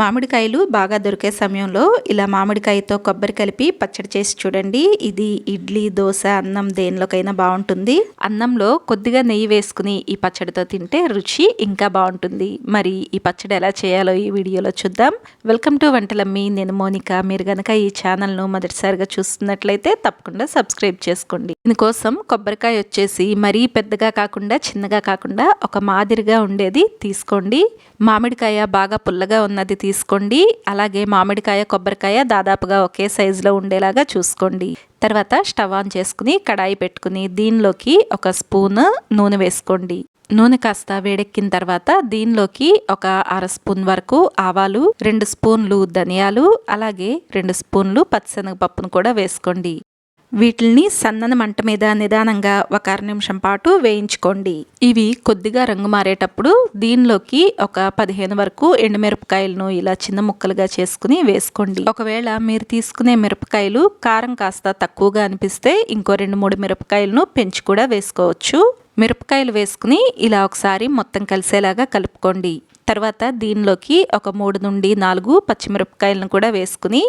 మామిడికాయలు బాగా దొరికే సమయంలో ఇలా మామిడికాయతో కొబ్బరి కలిపి పచ్చడి చేసి చూడండి. ఇది ఇడ్లీ దోశ అన్నం దేనిలోకైనా బాగుంటుంది. అన్నంలో కొద్దిగా నెయ్యి వేసుకుని ఈ పచ్చడితో తింటే రుచి ఇంకా బాగుంటుంది. మరి ఈ పచ్చడి ఎలా చేయాలో ఈ వీడియోలో చూద్దాం. Welcome to Vantalammi. నేను మోనిక. మీరు గనక ఈ ఛానల్ను మొదటిసారిగా చూస్తున్నట్లయితే తప్పకుండా సబ్స్క్రైబ్ చేసుకోండి. దీనికోసం కొబ్బరికాయ వచ్చేసి మరీ పెద్దగా కాకుండా చిన్నగా కాకుండా ఒక మాదిరిగా ఉండేది తీసుకోండి. మామిడికాయ బాగా పుల్లగా ఉన్నది తీసుకోండి. అలాగే మామిడికాయ కొబ్బరికాయ దాదాపుగా ఒకే సైజులో ఉండేలాగా చూసుకోండి. తర్వాత స్టవ్ ఆన్ చేసుకుని కడాయి పెట్టుకుని దీనిలోకి ఒక స్పూన్ నూనె వేసుకోండి. నూనె కాస్త వేడెక్కిన తర్వాత దీనిలోకి ఒక అర స్పూన్ వరకు ఆవాలు రెండు స్పూన్లు ధనియాలు అలాగే రెండు స్పూన్లు పచ్చిశనగపప్పును కూడా వేసుకోండి. వీటిని సన్నని మంట మీద నిదానంగా ఒక అర నిమిషం పాటు వేయించుకోండి. ఇవి కొద్దిగా రంగు మారేటప్పుడు దీనిలోకి ఒక పదిహేను వరకు ఎండుమిరపకాయలను ఇలా చిన్న ముక్కలుగా చేసుకుని వేసుకోండి. ఒకవేళ మీరు తీసుకునే మిరపకాయలు కారం కాస్త తక్కువగా అనిపిస్తే ఇంకో రెండు మూడు మిరపకాయలను పెంచి కూడా వేసుకోవచ్చు. మిరపకాయలు వేసుకుని ఇలా ఒకసారి మొత్తం కలిసేలాగా కలుపుకోండి. తర్వాత దీనిలోకి ఒక మూడు నుండి నాలుగు పచ్చిమిరపకాయలను కూడా వేసుకుని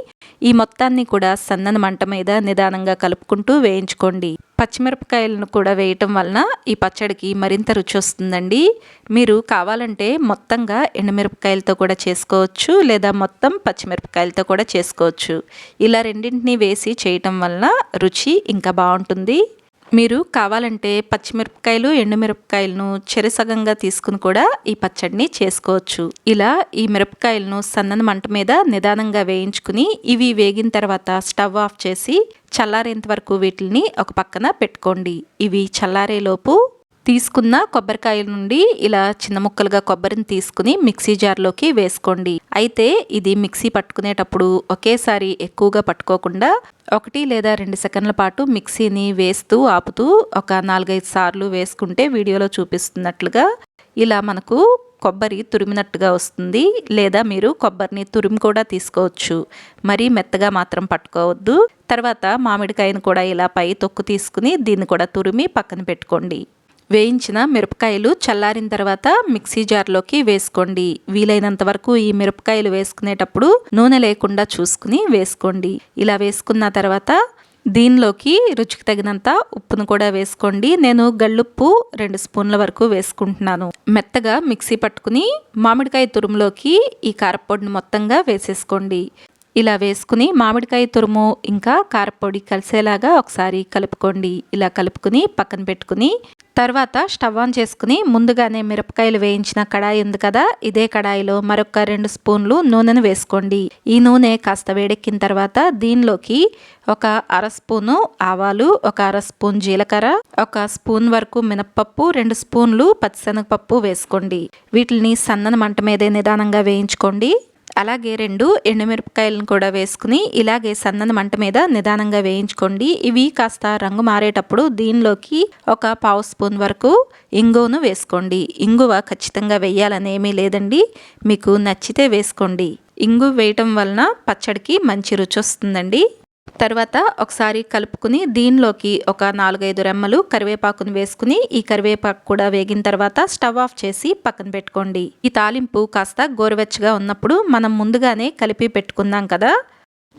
ఈ మొత్తాన్ని కూడా సన్నని మంట మీద నిదానంగా కలుపుకుంటూ వేయించుకోండి. పచ్చిమిరపకాయలను కూడా వేయటం వలన ఈ పచ్చడికి మరింత రుచి వస్తుందండి. మీరు కావాలంటే మొత్తంగా ఎండుమిరపకాయలతో కూడా చేసుకోవచ్చు లేదా మొత్తం పచ్చిమిరపకాయలతో కూడా చేసుకోవచ్చు. ఇలా రెండింటినీ వేసి చేయటం వలన రుచి ఇంకా బాగుంటుంది. మీరు కావాలంటే పచ్చిమిరపకాయలు ఎండుమిరపకాయలను చెరసగంగా తీసుకుని కూడా ఈ పచ్చడిని చేసుకోవచ్చు. ఇలా ఈ మిరపకాయలను సన్నని మంట మీద నిదానంగా వేయించుకుని ఇవి వేగిన తర్వాత స్టవ్ ఆఫ్ చేసి చల్లారేంత వరకు వీటిని ఒక పక్కన పెట్టుకోండి. ఇవి చల్లారేలోపు తీసుకున్న కొబ్బరికాయల నుండి ఇలా చిన్న ముక్కలుగా కొబ్బరిని తీసుకుని మిక్సీ జార్లోకి వేసుకోండి. అయితే ఇది మిక్సీ పట్టుకునేటప్పుడు ఒకేసారి ఎక్కువగా పట్టుకోకుండా ఒకటి లేదా రెండు సెకండ్ల పాటు మిక్సీని వేస్తూ ఆపుతూ ఒక నాలుగైదు సార్లు వేసుకుంటే వీడియోలో చూపిస్తున్నట్లుగా ఇలా మనకు కొబ్బరి తురిమినట్టుగా వస్తుంది. లేదా మీరు కొబ్బరిని తురిమి కూడా తీసుకోవచ్చు. మరీ మెత్తగా మాత్రం పట్టుకోవద్దు. తర్వాత మామిడికాయను కూడా ఇలా పై తొక్కు తీసుకుని దీన్ని కూడా తురిమి పక్కన పెట్టుకోండి. వేయించిన మిరపకాయలు చల్లారిన తర్వాత మిక్సీ జార్లోకి వేసుకోండి. వీలైనంత వరకు ఈ మిరపకాయలు వేసుకునేటప్పుడు నూనె లేకుండా చూసుకుని వేసుకోండి. ఇలా వేసుకున్న తర్వాత దీనిలోకి రుచికి తగినంత ఉప్పును కూడా వేసుకోండి. నేను గళ్ళుప్పు రెండు స్పూన్ల వరకు వేసుకుంటున్నాను. మెత్తగా మిక్సీ పట్టుకుని మామిడికాయ తురుములోకి ఈ కారపొడిని మొత్తంగా వేసేసుకోండి. ఇలా వేసుకుని మామిడికాయ తురుము ఇంకా కారపొడి కలిసేలాగా ఒకసారి కలుపుకోండి. ఇలా కలుపుకుని పక్కన పెట్టుకుని తర్వాత స్టవ్ ఆన్ చేసుకుని ముందుగానే మిరపకాయలు వేయించిన కడాయి ఉంది కదా ఇదే కడాయిలో మరొక రెండు స్పూన్లు నూనెను వేసుకోండి. ఈ నూనె కాస్త వేడెక్కిన తర్వాత దీనిలోకి ఒక అర స్పూను ఆవాలు ఒక అర స్పూన్ జీలకర్ర ఒక స్పూన్ వరకు మినప్పప్పు రెండు స్పూన్లు పచ్చిశనగపప్పు వేసుకోండి. వీటిని సన్నని మంట మీదే నిదానంగా వేయించుకోండి. అలాగే రెండు ఎండుమిరపకాయలను కూడా వేసుకుని ఇలాగే సన్నని మంట మీద నిదానంగా వేయించుకోండి. ఇవి కాస్త రంగు మారేటప్పుడు దీనిలోకి ఒక పావు స్పూన్ వరకు ఇంగువను వేసుకోండి. ఇంగువ ఖచ్చితంగా వేయాలని ఏమీ లేదండి. మీకు నచ్చితే వేసుకోండి. ఇంగు వేయటం వలన పచ్చడికి మంచి రుచి వస్తుందండి. తర్వాత ఒకసారి కలుపుకుని దీనిలోకి ఒక నాలుగైదు రెమ్మలు కరివేపాకును వేసుకుని ఈ కరివేపాకు కూడా వేగిన తర్వాత స్టవ్ ఆఫ్ చేసి పక్కన పెట్టుకోండి. ఈ తాలింపు కాస్త గోరువెచ్చగా ఉన్నప్పుడు మనం ముందుగానే కలిపి పెట్టుకుందాం కదా?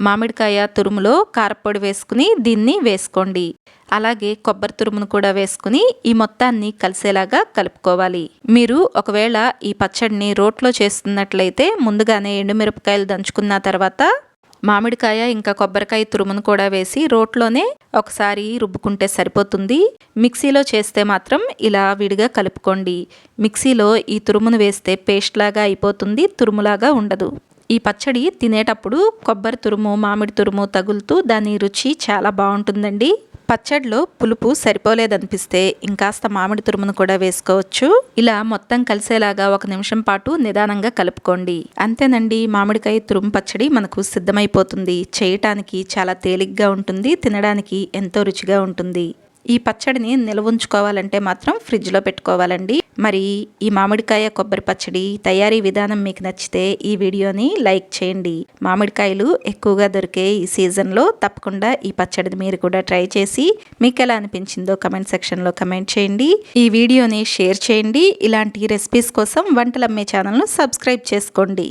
మామిడికాయ తురుములో కారపొడి వేసుకుని దీన్ని వేసుకోండి. అలాగే కొబ్బరి తురుమును కూడా వేసుకుని ఈ మొత్తాన్ని కలిసేలాగా కలుపుకోవాలి. మీరు ఒకవేళ ఈ పచ్చడిని రోట్లో చేస్తున్నట్లయితే ముందుగానే ఎండుమిరపకాయలు దంచుకున్న తర్వాత మామిడికాయ ఇంకా కొబ్బరికాయ తురుమును కూడా వేసి రోట్లోనే ఒకసారి రుబ్బుకుంటే సరిపోతుంది. మిక్సీలో చేస్తే మాత్రం ఇలా విడిగా కలుపుకోండి. మిక్సీలో ఈ తురుమును వేస్తే పేస్ట్ లాగా అయిపోతుంది తురుములాగా ఉండదు. ఈ పచ్చడి తినేటప్పుడు కొబ్బరి తురుము మామిడి తురుము తగులుతూ దాని రుచి చాలా బాగుంటుందండి. పచ్చడిలో పులుపు సరిపోలేదనిపిస్తే ఇంకాస్త మామిడి తురుమును కూడా వేసుకోవచ్చు. ఇలా మొత్తం కలిసేలాగా ఒక నిమిషం పాటు నిదానంగా కలుపుకోండి. అంతేనండి మామిడికాయ తురుము పచ్చడి మనకు సిద్ధమైపోతుంది. చేయటానికి చాలా తేలిగ్గా ఉంటుంది తినడానికి ఎంతో రుచిగా ఉంటుంది. ఈ పచ్చడిని నిల్వ ఉంచుకోవాలంటే మాత్రం ఫ్రిడ్జ్లో పెట్టుకోవాలండి. మరి ఈ మామిడికాయ కొబ్బరి పచ్చడి తయారీ విధానం మీకు నచ్చితే ఈ వీడియోని లైక్ చేయండి. మామిడికాయలు ఎక్కువగా దొరికే ఈ సీజన్లో తప్పకుండా ఈ పచ్చడిని మీరు కూడా ట్రై చేసి మీకు ఎలా అనిపించిందో కమెంట్ సెక్షన్లో కమెంట్ చేయండి. ఈ వీడియోని షేర్ చేయండి. ఇలాంటి రెసిపీస్ కోసం వంటలమ్మే ఛానల్ను సబ్స్క్రైబ్ చేసుకోండి.